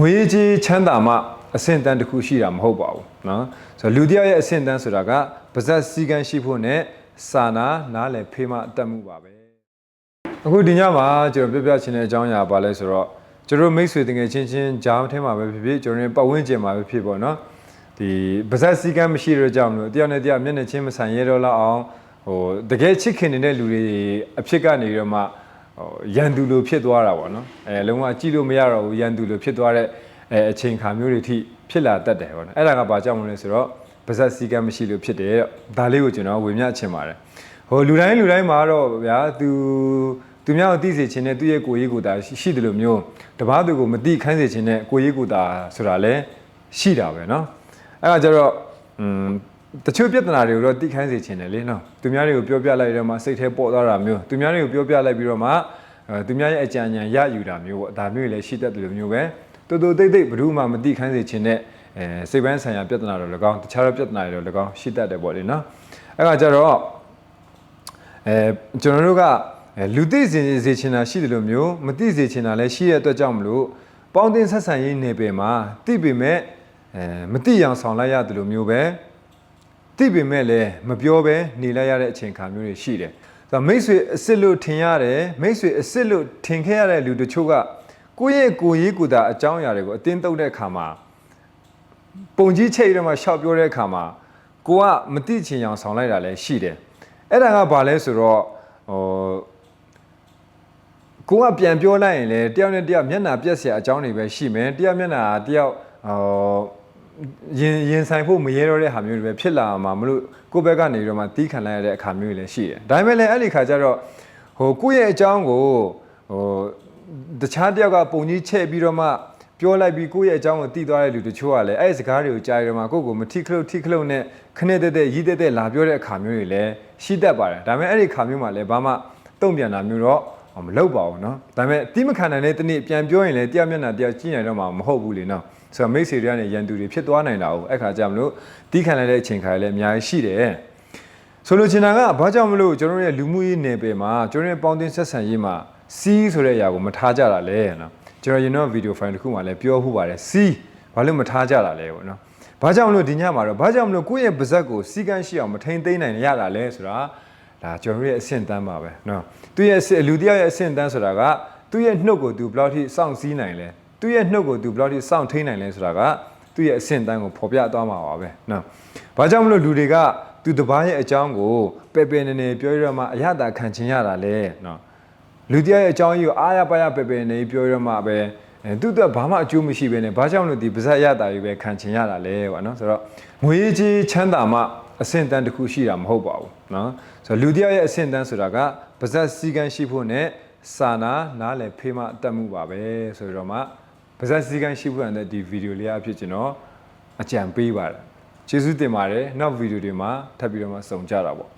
ငွေကြီးချမ်းသာမှအဆင့်တန်းတစ်ခုရှိတာမဟုတ်ပါဘူးเนาะဆိုတော့လူတစ်ယောက်ရဲ့အဆင့်တန်းဆိုတာကပါဇက်စည်းကမ်းရှိဖို့နဲ့စာနာနားလည်ဖေးမှအတက်မှုပါပဲအခုဒီညမှာကျွန်တော်ပြပြချင်တဲ့အကြောင်းအရာပါလဲဆိုတော့ကျွန်တော်မိတ်ဆွေတငယ်ချင်းချင်းဂျားထဲမှာပဲဖြစ်ဖြစ်ကျွန်တော်ရဲ့ပတ်ဝန်းကျင်မှာပဲဖြစ်ပေါ့เนาะဒီပါဇက်စည်းကမ်းမရှိတဲ့ကြောင့်မလို့တယောက်နဲ့တယောက်မျက်နှာချင်းမဆိုင်ရတော့လောက်အောင်ဟိုတကယ်ချစ်ခင်နေတဲ့လူတွေအဖြစ်ကနေတော့မှ ဟိုရန်သူလိုဖြစ်သွားတာပေါ့နော်အဲလုံးဝကြည့်လို့မရတော့ဘူးရန်သူလိုဖြစ်သွားတဲ့အဲအချိန်ခါမျိုးတွေထိဖြစ်လာတတ်တယ်ပေါ့နော်အဲ့ဒါကဘာကြောင့်မလဲဆိုတော့ပါဇက်စည်းကမ်းမရှိလို့ဖြစ်တယ်တဲ့ဒါလေးကိုကျွန်တော်ဝေမျှချင်ပါတယ်ဟိုလူတိုင်းလူတိုင်းမှာတော့ဗျာသူသူများကိုသိစေချင်တဲ့သူ့ရဲ့ကိုယ်ရေးကိုယ်တာရှိရှိတယ်လို့မျိုးတပားသူကိုမသိခိုင်းစေချင်တဲ့ကိုယ်ရေးကိုယ်တာဆိုတာလည်းရှိတာပဲเนาะအဲ့ဒါကြတော့อืม တချို့ပြဿနာတွေကိုတော့သိခိုင်းစေချင်တယ်လေနော်သူများတွေကိုပြောပြလိုက်တော့မှစိတ်ထဲပေါ်သွားတာမျိုးသူများတွေကိုပြောပြလိုက်ပြီးတော့မှအဲသူများရဲ့အကြံဉာဏ်ရယူတာမျိုးပေါ့ဒါမျိုးတွေလည်းရှိတတ်တယ်လို့မျိုးပဲတူတူတိတ်တိတ်ဘယ်သူမှမသိခိုင်းစေချင်တဲ့အဲစိတ်ပိုင်းဆိုင်ရာပြဿနာတွေလည်းကောင်းတခြားသောပြဿနာတွေလည်းကောင်းရှိတတ်တယ်ပေါ့လေနော်အဲ့ဒါကြတော့အဲကျွန်တော်တို့ကအဲလူသိစေစေချင်တာရှိတယ်လို့မျိုးမသိစေချင်တာလည်းရှိတဲ့အတွက်ကြောင့်မလို့ပေါင်းတင်ဆက်ဆံရေးနယ်ပယ်မှာသိပေမဲ့အဲမသိအောင်ဆောင်လိုက်ရတယ်လို့မျိုးပဲ သိပေမဲ့လည်းမပြောဘဲနေလိုက်ရတဲ့အချိန်ခါမျိုးတွေရှိတယ်။ဒါမိတ်ဆွေအစ်စ်လို့ထင်ရတယ်မိတ်ဆွေအစ်စ်လို့ထင်ခဲ့ရတဲ့လူတချို့ကကိုယ့်ရဲ့ကိုယ်ရေးကိုယ်တာအကြောင်းအရာတွေကိုအတင်းတုပ်တဲ့အခါမှာပုံကြီးချိတ်တွေမှာရှောက်ပြောတဲ့အခါမှာကိုကမသိချင်အောင်ဆောင်လိုက်တာလည်းရှိတယ်။အဲ့ဒါကဘာလဲဆိုတော့ဟိုကိုကပြန်ပြောလိုက်ရင်လည်းတယောက်နဲ့တယောက်မျက်နှာပြက်စရာအကြောင်းတွေပဲရှိမယ်။တယောက်မျက်နှာတယောက်ဟို ရင်ရင်ဆိုင်ဖို့မရဲတော့တဲ့ဟာမျိုးတွေပဲဖြစ်လာမှာမလို့ကိုယ့်ဘက်ကနေတော့မှတီးခံလိုက်ရတဲ့အခါမျိုးတွေလည်းရှိတယ်။ဒါပေမဲ့လည်းအဲ့ဒီခါကျတော့ဟိုကိုယ့်ရဲ့အကြောင်းကိုဟိုတခြားတယောက်ကပုံကြီးချဲ့ပြီးတော့မှပြောလိုက်ပြီးကိုယ့်ရဲ့အကြောင်းကိုတီးသွားတဲ့လူတချို့ကလည်းအဲ့ဒီစကားတွေကိုကြားရတော့မှကိုယ့်ကိုမထိခလုတ်ထိခလုတ်နဲ့ခနဲ့တက်တက်ရီးတက်တက်လာပြောတဲ့အခါမျိုးတွေလည်းရှိတတ်ပါတယ်။ဒါပေမဲ့အဲ့ဒီခါမျိုးမှာလည်းဘာမှတုံ့ပြန်တာမျိုးတော့မလုပ်ပါဘူးเนาะဒါပေမဲ့တီးမခံနိုင်တဲ့တနေ့ပြန်ပြောရင်လည်းတရားမျက်နှာတရားကြည့်နိုင်တော့မှမဟုတ်ဘူးလေเนาะ ဆိုတော့မိတ်ဆွေတွေကနေရန်သူတွေဖြစ်သွားနိုင်တာ哦အဲ့ခါကြမလို့တီးခံလိုက်တဲ့အချိန်ခါလည်းအများကြီးရှိတယ်ဆိုလိုချင်တာကဘာကြောင့်မလို့ကျွန်တော်တို့ရဲ့လူမှုရေးနယ်ပယ်မှာကျွန်တော်တို့ရဲ့ပေါင်းတင်ဆက်ဆံရေးမှာစီးဆိုတဲ့အရာကိုမထားကြတာလဲနော်ကျွန်တော်ရင်တော့ဗီဒီယိုဖိုင်တစ်ခုမှလည်းပြောဖို့ပါတယ်စီးဘာလို့မထားကြတာလဲပေါ့နော်ဘာကြောင့်မလို့ဒီညမှာတော့ဘာကြောင့်မလို့ကိုယ့်ရဲ့ပါဇက်ကိုစီကန်းရှိအောင်မထိန်သိမ်းနိုင်ရတာလဲဆိုတာဒါကျွန်တော်တို့ရဲ့အဆင့်တန်းပါပဲနော်သူရဲ့အဆင့်လူတစ်ယောက်ရဲ့အဆင့်တန်းဆိုတာကသူ့ရဲ့နှုတ်ကိုသူဘယ်လောက်ထိစောင့်စည်းနိုင်လဲ သူ့ရဲ့နှုတ်ကိုသူဘယ်လောက်ထိစောင့်ထိန်နိုင်လဲဆိုတာကသူ့ရဲ့အဆင့်တန်းကိုဖော်ပြသွားမှာပါပဲနော်ဘာကြောင့်မလို့လူတွေကသူတစ်ပါးရဲ့အကြောင်းကိုပယ်ပယ်နေနေပြောရမှအရသာခံချင်ရတာလဲနော်လူတရားရဲ့အကြောင်းကြီးကိုအားရပါရပယ်ပယ်နေပြောရမှပဲအဲသူ့အတွက်ဘာမှအကျိုးမရှိဘဲနဲ့ဘာကြောင့်လို့ဒီပါဇက်ရတာကြီးပဲခံချင်ရတာလဲပေါ့နော်ဆိုတော့ငွေကြီးချမ်းသာမှအဆင့်တန်းတစ်ခုရှိတာမဟုတ်ပါဘူးနော်ဆိုတော့လူတရားရဲ့အဆင့်တန်းဆိုတာကပါဇက်စည်းကမ်းရှိဖို့နဲ့စာနာနားလည်ဖေးမှအတက်မှုပါပဲဆိုတော့မှ ပါဇက်စည်းကမ်းရှိဖို့ရတဲ့ဒီဗီဒီယိုလေးအဖြစ်ကျွန်တော်အကြံပေးပါတယ်ကျေးဇူးတင်ပါတယ်နောက်ဗီဒီယိုတွေမှာထပ်ပြီးတော့မှစုံကြတာပေါ့